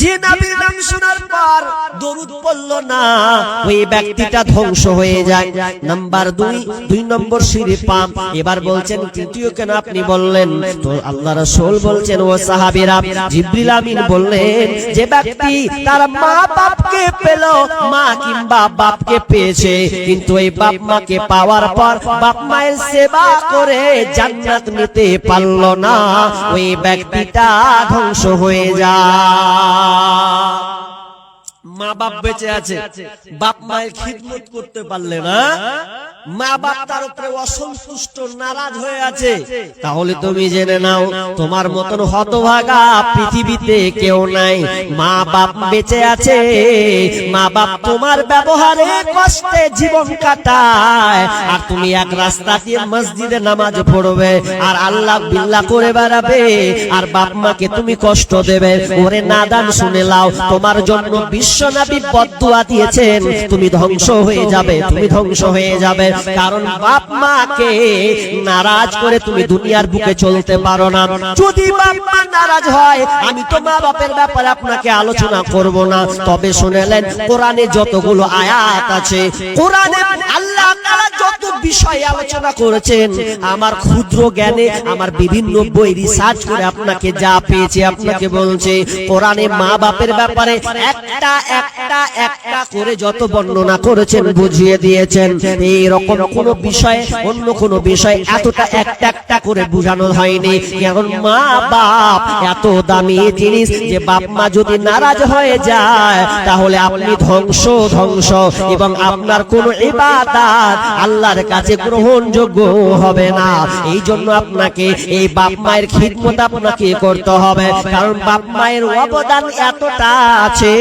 যে নবীর নাম শোনার পর দরুদ পড়ল না, ওই ব্যক্তিটা ধ্বংস হয়ে যায়। নাম্বার দুই দুই নম্বর সিঁড়ি পাম এবার বলছেন, তৃতীয় কেন আপনি বললেন? তো আল্লাহ রাসূল বলছেন, ও সাহাবীরা, জিবরিল আমিন বললেন যে ব্যক্তি তার মা বাপকে পেল, মা কিংবা বাপকে পেয়েছে। কিন্তু এই বাপ মাকে পাওয়ার পর বাপ মায়ের সেবা করে জান্নাত নিতে পারল না। ওই ব্যক্তিটা ধ্বংস হয়ে যায়। 啊。মা বাপ বেঁচে আছে, বাপ মায়ের খিদমত করতে পারলে না মা বাপ তার উপরে অসন্তুষ্ট, নারাজ হয়ে আছে। তাহলে তুমি জেনে নাও, তোমার মতন হতভাগা পৃথিবীতে কেউ নাই। মা বাপ বেঁচে আছে মা বাপ তোমার ব্যবহারে কষ্টে জীবন কাটায়। আর তুমি এক রাস্তা দিয়ে মসজিদে নামাজ পড়বে, আর আল্লাহ বিল্লাহ করে বেড়াবে, আর বাপ মাকে তুমি কষ্ট দেবে। ওরে নাদান শুনে লাও, তোমার জন্য বিশ্বনবী বদুয়া দিয়েছেন, তুমি ধ্বংস হয়ে যাবে, তুমি ধ্বংস হয়ে যাবে। কারণ বাপ মাকে নারাজ করে তুমি দুনিয়ার বুকে চলতে পারো না। যদি বাপ মা নারাজ হয়, আমি তো মা বাপের ব্যাপারে আপনাকে আলোচনা করব না। তবে শুনেলেন কোরআনে যতগুলো আয়াত আছে, কোরআনে আল্লাহ যত বিষয়ে আলোচনা করেছেন, আমার ক্ষুদ্র জ্ঞানে, আমার বিভিন্ন বই রিসার্চ করে আপনাকে যা পেয়েছে আপনাকে বলছে। কোরআনে মা বাপের ব্যাপারে একটা একটা একটা করে যত বর্ণনা করেছেন, বুঝিয়ে দিয়েছেন। এই রকম কোন বিষয়, অন্য কোন বিষয় এতটা একটা একটা করে বোঝানো হয়নি। কারণ মা বাপ এত দামি জিনিস যে বাপ মা যদি নারাজ হয়ে যায়, তাহলে আপনি ধ্বংস ধ্বংস। এবং আপনার কোন ইবাদত আল্লাহর কাছে গ্রহণযোগ্য হবে না। এই জন্য আপনাকে এই বাপ মায়ের খিদমত আপনাকে করতে হবে। কারণ বাপ মায়ের অবদান এতটা আছে।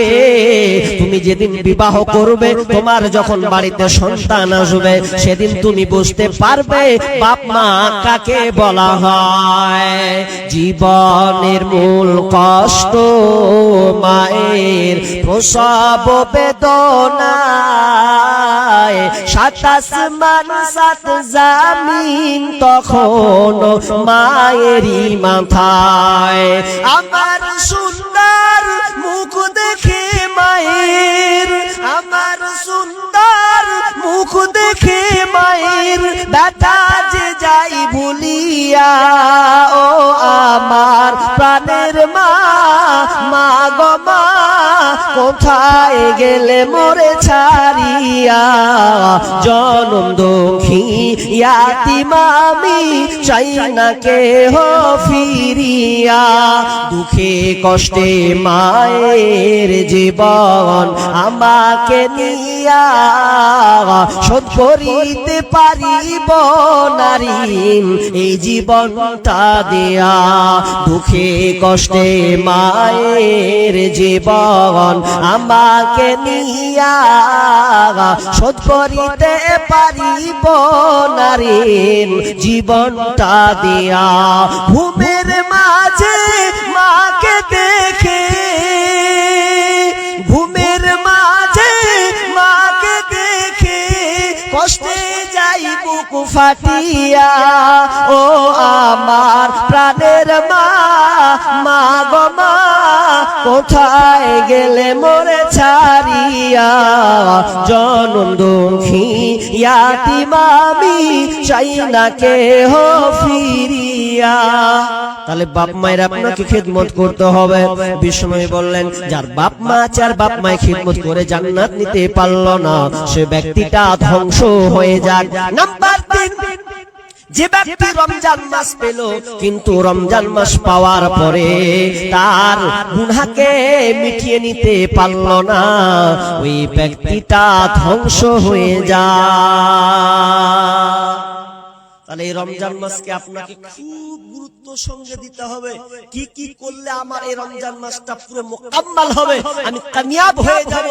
তুমি যেদিন বিবাহ করবে, তোমার যখন বাড়িতে সন্তান আসবে, সেদিন তুমি বুঝতে পারবে বাপ মা কাকে বলা হয়। জীবনের মূল কষ্ট মায়ের প্রসব বেদনায় সাতাশ মান সাত জামিন তখন মায়েরই মাথায় আমার সুন্দর মুখ দেখে মায়ের, আমার সুন্দর মুখ দেখে মায়ের, ব্যথা যে যাই ভুলিয়া কোথায় গেলে মরে ছাড়িয়া জনম দুঃখী ইয়াতি মামি চাই না কে হো ফিরিয়া। দুঃখে কষ্টে মায়ের জীবন আমাকে নিয়া। শোধ করিতে পারিব নারী এই জীবনটা দেয়া। দুঃখে কষ্টে মায়ের জীবন আমাকে নিয়া শোধ করিতে পারিব নারী জীবনটা দিয়া। ঘুমের মাঝে মাকে দেখে ফাটিয়া, ও আমার প্রাণের মা মা গো কোথায় গেলে মোরে ছাড়িয়া? জনম দুঃখী ইয়াতি মামি চাই না কে হো ফিরিয়া তাহলে বাপ মায়ের আপনাকে খেদমত করতে হবে। বিষ্ণু বললেন, যার বাপ মা আর বাপ মায়ের খেদমত করে জান্নাত নিতে পারল না, সে ব্যক্তিটা ধ্বংস হয়ে যাক। নাম্বার তিন, যে ব্যক্তি রমজান মাস পেল, কিন্তু রমজান মাস পাওয়ার পরে তার গুনাকে মিটিয়ে নিতে পারল না। ওই ব্যক্তিটা ধ্বংস হয়ে যায় তাহলে এই রমজান মাসকে আপনাকে খুব গুরুত্ব সঙ্গে দিতে হবে। কি কি করলে আমার এই রমজান মাসটা পুরো মোকাম্মাল হবে? আমি কামিয়াব হয়ে যাব।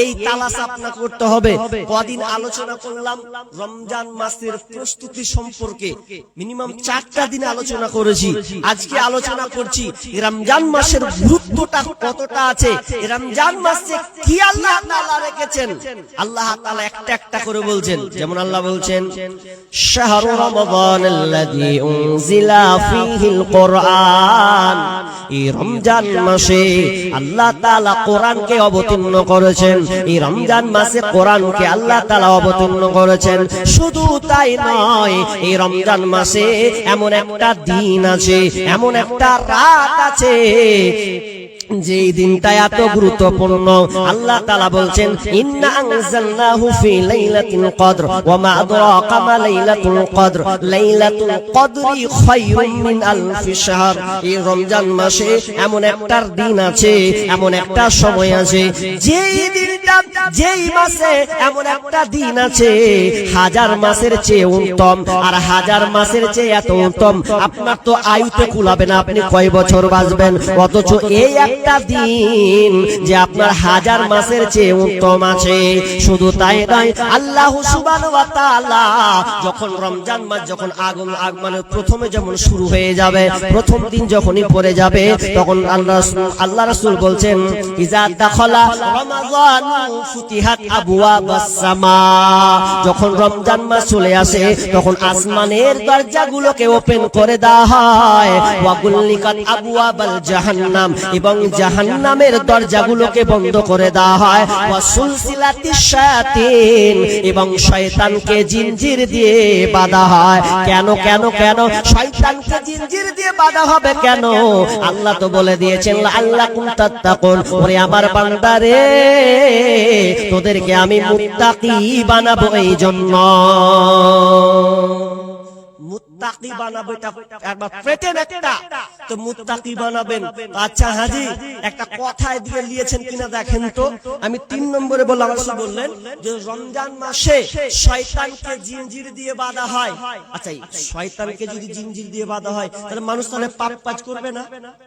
এই তালাশ আপনাকে করতে হবে। কদিন আলোচনা করলাম রমজান মাসের প্রস্তুতি সম্পর্কে। মিনিমাম চারটা দিন আলোচনা করেছি। আজকে আলোচনা করছি রমজান মাসের গুরুত্বটা কতটা আছে? রমজান মাসে কি আল্লাহ তাআলা রেখেছেন? আল্লাহ তাআলা একটা একটা করে বলছেন। যেমন আল্লাহ বলছেন, শাহরু রমজান رمضان الذي أنزل فيه القرآن এই রমজান মাসে আল্লাহ তাআলা কোরআনকে অবতীর্ণ করেছেন এই রমজান মাসে কোরআনকে আল্লাহ তাআলা অবতীর্ণ করেছেন শুধু তাই নয় এই রমজান মাসে এমন একটা দিন আছে এমন একটা রাত আছে যেই দিনটা এত গুরুত্বপূর্ণ আল্লাহ তাআলা বলছেন ইন্না আনজালনাহু ফি লাইলাতিল কদর ওয়া মা আদরাকা মা লাইলাতুল কদর লাইলাতুল কদরি খায়রুম মিন আলফি শাহর। এই রমজান মাসে এমন একটা দিন আছে এমন একটা সময় আছে যেই দিনটা যেই মাসে এমন একটা দিন আছে হাজার মাসের চেয়ে উত্তম আর হাজার মাসের চেয়ে এত উত্তম আপনার তো আয়ুতে কুলাবে না আপনি কয় বছর বাঁচবেন? অথচ এই একটা দিন যে আপনার হাজার মাসের চেয়ে উত্তম আছে। শুধু তাই নয়, আল্লাহ যখন রমজান মাস, যখন আগম আগমনে প্রথমে যেমন শুরু হয়ে যাবে, প্রথম দিন যখনই পড়ে যাবে, তখন আল্লাহ আল্লাহ রাসূল বলছেন যখন রমজান মাস চলে আসে, তখন আসমানের দরজাগুলোকে ওপেন করে দেওয়া হয়। এবং জাহান্নামের দরজাগুলোকে বন্ধ করে দেওয়া হয়। ওয়া সুলসিলাতিশ শায়াতিন, এবং শয়তানকে জিনজির দিয়ে বাঁধা হয়। কেন কেন কেন? শয়তানকে জিনজির দিয়ে বাঁধা হবে কেন? আল্লাহ তো বলে দিয়েছেন আল্লাহ কুমতাত্তাকুন ওরে আমার বান্দারে তোদেরকে আমি মুত্তাকি বানাবো এই জন্য মুত্তাকি বানাবো এটা একবার পেটেন একটা তো মুত্তাকি বানাবেন। আচ্ছা হাজি একটা কথায় দিয়ে নিয়েছেন কিনা দেখেন তো। আমি তিন নম্বরে বললাম রাসূল বললেন যে রমজান মাসে শয়তানকে জিনজির দিয়ে বাঁধা হয়। আচ্ছা শয়তানকে যদি জিনজির দিয়ে বাঁধা হয় তাহলে মানুষ তাহলে পাপ কাজ করবে না?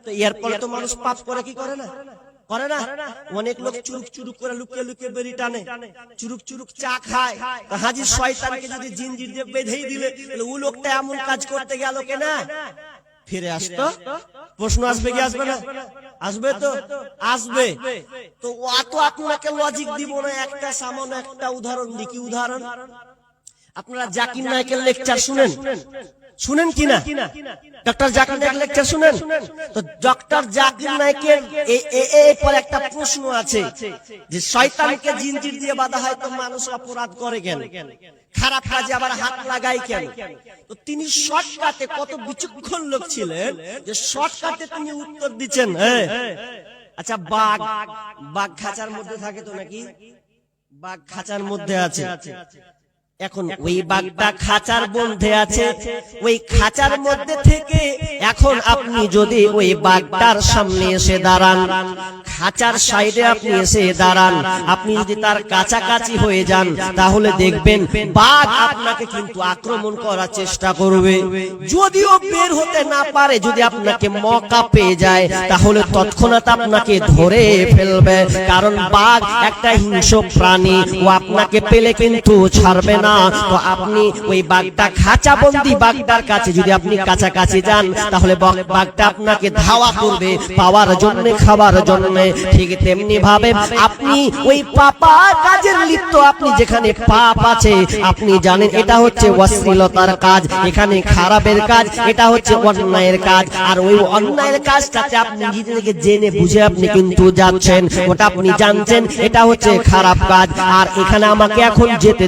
তো এর পরে তো মানুষ পাপ করে কি করে না? করে না? অনেক লোক চুরুক চুরুক করে লুকিয়ে লুকিয়ে বেরি টানে। চুরুক চুরুক চা খায়। হাজির শয়তানকে যদি জিনজির দিয়ে বেঁধেই দিলে ও লোকটা এমন কাজ করতে গেল কেনা? ফিরে আসতো? প্রশ্ন আসবে কি আসবে না? আসবে তো? আসবে তো? অত আপনাকে লজিক দিব না একটা সামান্য একটা উদাহরণ দিই। কি উদাহরণ? আপনারা জাকির নায়কের লেকচার শুনেন। শুনেন কিনা ডক্টর জাকির নায়ক লেকচার শুনেন। তো ডক্টর জাকির নায়কের পর একটা প্রশ্ন আছে যে শয়তানকে জিনজির দিয়ে বাঁধা হয় তো মানুষ অপরাধ করে কেন? খারাপ কাজে আবার হাত লাগাই কেন? তো তিনি শর্টকাটে কত বিচক্ষণ লোক ছিলেন যে শর্টকাটে তিনি উত্তর দিচ্ছেন হ্যাঁ? আচ্ছা বাঘ। বাঘ খাঁচার মধ্যে থাকে তো নাকি? বাঘ খাঁচার মধ্যে আছে। এখন ওই বাঘটা খাঁচার মধ্যে আছে। ওই খাঁচার মধ্যে থেকে এখন আপনি যদি ওই বাঘটার সামনে এসে দাঁড়ান খাঁচার সাইডে আপনি এসে দাঁড়ান। আপনি যদি তার কাছাকাছি হয়ে যান, তাহলে দেখবেন বাঘ আপনাকে কিন্তু আক্রমণ করার চেষ্টা করবে। যদিও বের হতে না পারে, যদি আপনাকে মকা পেয়ে যায়, তাহলে তৎক্ষণাৎ আপনাকে ধরে ফেলবে। কারণ বাঘ একটা হিংস্র প্রাণী, ও আপনাকে পেলে কিন্তু ছাড়বে না। তো আপনি ওই বাঘটা খাঁচা বন্দি বাঘটার কাছে যদি আপনি কাছাকাছি যান, তাহলে বাঘটা আপনাকে ধাওয়া করবে পাওয়ার জন্য খাবার জন্য। ঠিক তেমনি ভাবে আপনি ওই পাপা কাজের লিপ্ত আপনি যেখানে পাপ আছে, আপনি জানেন এটা হচ্ছে অশ্লীলতার কাজ, এখানে খারাপের কাজ, এটা হচ্ছে অন্যায়ের কাজ, আর ওই অন্যায়ের কাজটাতে আপনি নিজেকে জেনে বুঝে আপনি কিন্তু যাচ্ছেন, ওটা আপনি জানছেন, এটা হচ্ছে খারাপ কাজ, আর এখানে আমাকে এখন যেতে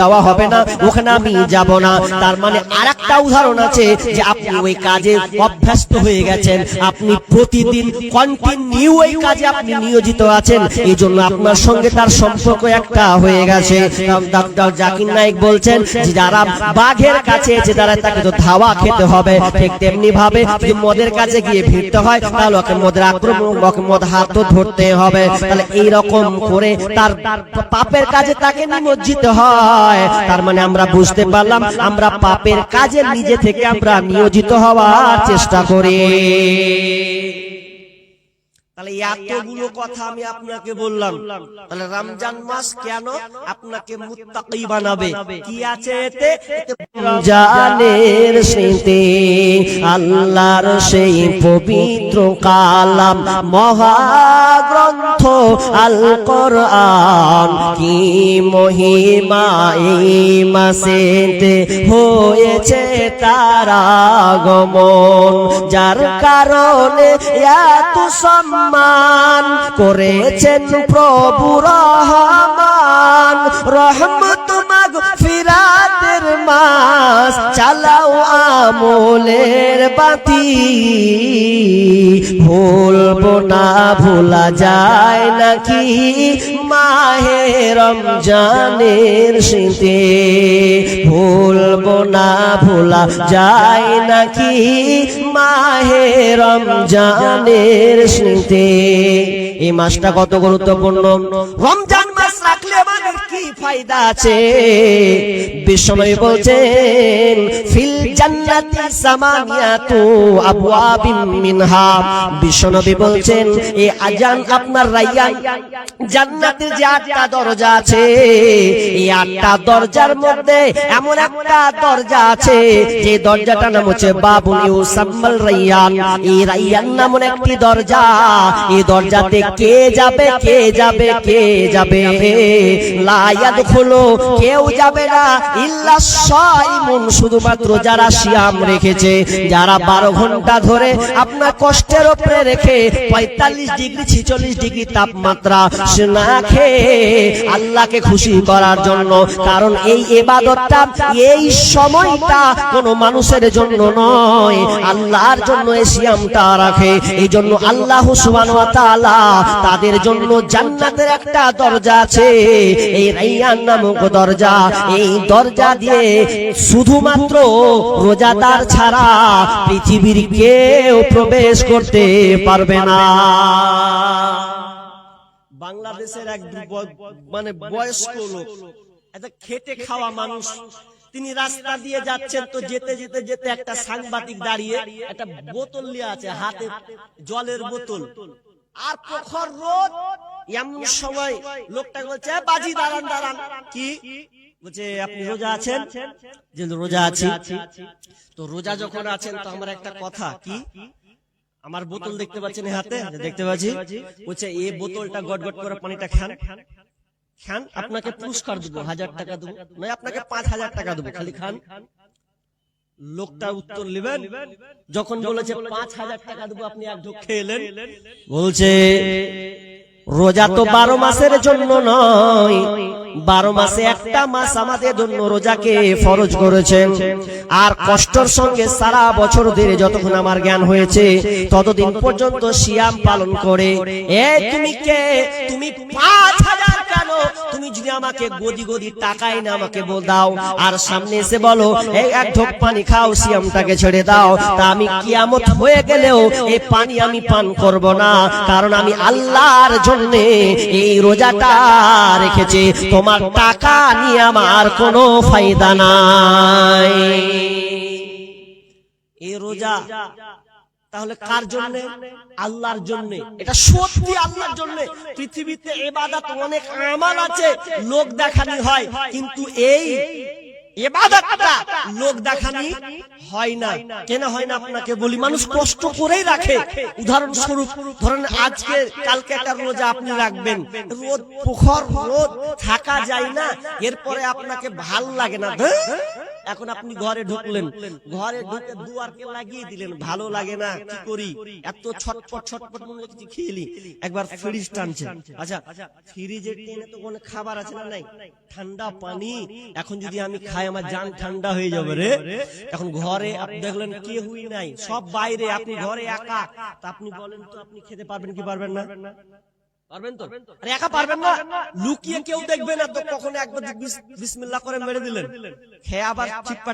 দেওয়া হবে না, ওখানে আমি যাব না। তার মানে আরেকটা উদাহরণ আছে যে আপনি ওই কাজে অভ্যস্ত হয়ে গেছেন, আপনি প্রতিদিন কন্টিনিউ ওই কাজে আপনি নিয়োজিত আছেন এই জন্য আপনার সঙ্গে তার সম্পর্ক একটা হয়ে গেছে। ডক্টর জাকির নাইক বলছেন যে যারা বাঘের কাছে এসে তারা তাকে তো ধাওয়া খেতে হবে। ঠিক তেমনি ভাবে যদি মদের কাছে গিয়ে ভিড়তে হয়, তাহলে ওকে মদের আক্রমণ, ওকে মদ হাত ধরতে হবে। তাহলে এই রকম করে তার পাপের কাজে তাকে নিমজ্জিত হয়। তার মানে আমরা বুঝতে পারলাম, আমরা পাপের কাজে নিজে থেকে আমরা নিয়োজিত হওয়ার চেষ্টা করি। তাহলে এতগুলো কথা আমি আপনাকে বললাম। তাহলে রমজান মাস কেন আপনাকে মুত্তাকি বানাবে? কি আছে এতে? রমজানের স্মৃতি আল্লাহর সেই পবিত্র কালাম মহা গ্রন্থ আল কোরআন কি মহিমা এই মাসেতে হয়েছে তার আগমন যার কারণে এত সম্মান করেছেন প্রভু রহমান। রহমত মাগ ফিরাতের মাস, চালাও আমলের বাতি। ভুলবো না, ভোলা যায় নাকি মাহে রমজানের শীতে ভুলবো না, ভোলা যায় নাকি মাহে রমজানের স্মৃতি? এই মাসটা কত গুরুত্বপূর্ণ? রমজান আছে। ফিল জান্নাতি মিনহা। বলছেন আজান আপনার রাইয়ান জান্নাতের যে আটটা দরজা আছে, এই আটটা দরজার মধ্যে এমন একটা দরজা আছে, যে দরজাটা নাম হচ্ছে বাবুল ইউসাম্মাল রাইয়ান এই রাইয়ান নামন একটি দরজা। এই দরজাতে কে যাবে কে যাবে কে যাবে? লায়াদ হলো কেউ যাবে না। ইল্লা সাইমুন, শুধুমাত্র যারা সিয়াম রেখেছে, যারা বারো ঘণ্টা ধরে আপনার কষ্টের উপরে রেখে পঁয়তাল্লিশ ডিগ্রি, ছিচল্লিশ ডিগ্রি তাপমাত্রা না খেয়ে আল্লাহকে খুশি করার জন্য। কারণ এই এবাদতটা, এই সময়টা কোন মানুষের জন্য নয়। আল্লাহর জন্য এই সিয়ামটা রাখে। এই জন্য আল্লাহ তাআলা তাদের জন্য জান্নাতের একটা দরজা আছে। এই নামক দরজা। এই দরজা দিয়ে শুধুমাত্র রোজাদার ছাড়া পৃথিবীর কেউ প্রবেশ করতে পারবে না। বাংলাদেশের এক মানে বয়স্ক লোক, একটা খেটে খাওয়া মানুষ, তিনি রাস্তা দিয়ে যাচ্ছেন তো যেতে যেতে যেতে একটা সাংবাদিক দাঁড়িয়ে একটা বোতল নিয়ে আছে, হাতে জলের বোতল। আর প্রখর রোদ এমন সময় লোকটা বলছে বাজি দাঁড়ান দাঁড়ান। কি? বলছে আপনি রোজা আছেন? যে রোজা আছি। তো রোজা যখন আছেন তো আমার একটা কথা কি? আমার বোতল দেখতে পাচ্ছেন হাতে? দেখতে পাচ্ছি? বলছে এই বোতলটা গট গট করে পানিটা খান। খান। আপনাকে পুরস্কার দেবো হাজার টাকা দেবো। নয় আপনাকে পাঁচ হাজার টাকা দেবো খালি খান। লোকটা উত্তর নেবেন। যখন বলেছে পাঁচ হাজার টাকা দেবো আপনি এক ঢোক খেয়ে এলেন। বলছে রোজা তো বারো মাসের জন্য নয়। বারো মাসে একটা মাস আমাদের জন্য রোজাকে ফরজ করেছেন। আর কষ্টর সঙ্গে সারা বছর ধরে যতক্ষণ আমার জ্ঞান হয়েছে, ততদিন পর্যন্ত সিয়াম পালন করে। এ, তুমি কে? তুমি পাঁচ হাজার কেন? তুমি যদি আমাকে গদি গদি টাকাই না আমাকে বল দাও। আর সামনে এসে বলো, এই এক ঢোক পানি খাও, সিয়ামটাকে ছেড়ে দাও। তা আমি কিয়ামত হয়ে গেলেও এই পানি আমি পান করব না, কারণ আমি আল্লাহর জন্য এই রোজাটা রেখেছি। তোমার টাকা নিয়ে আমার কোনো ফায়দা নাই। এ রোজা, তাহলে কার জন্য? আল্লাহর জন্য। এটা সত্যি আল্লাহর জন্য। পৃথিবীতে এবাদত অনেক আমাল আছে, লোক দেখানি হয়, কিন্তু এই এবাদতটা লোক দেখানি হয় না। কেন হয় না আপনাকে বলি? মানুষ কষ্ট করেই রাখে। উদাহরণস্বরূপ ধরেন আজকে কালকে একটা রোজা আপনি রাখবেন। রোদ প্রখর রোদ থাকা যায় না। এরপরে আপনাকে ভালো লাগে না। ধুর, এখন আপনি ঘরে ঢুকলেন। ঘরে ঢুকে দুয়ারকে লাগিয়ে দিলেন। ভালো লাগে না। কি করি? এত ছটপট ছটপট মনে হচ্ছে খেলি একবার ফ্রিজ টানছেন। আচ্ছা ফ্রিজের টেনে তো কোনো খাবার আছে না নাই? ঠান্ডা পানি। এখন যদি আমি খাই আমার জান ঠান্ডা হয়ে যাবে রে। এখন ঘরে আপনি দেখলেন কেউই নাই। সব বাইরে আপনি ঘরে একা। তা আপনি বলেন তো আপনি খেতে পারবেন কি পারবেন না? পারবেন তো? আরে একা পারবেন না? লুকিয়ে কেউ দেখবে না তো কখনো একবার বিসমিল্লাহ করে মেরে দিলেন। খেয়ে আবার চিটপাটা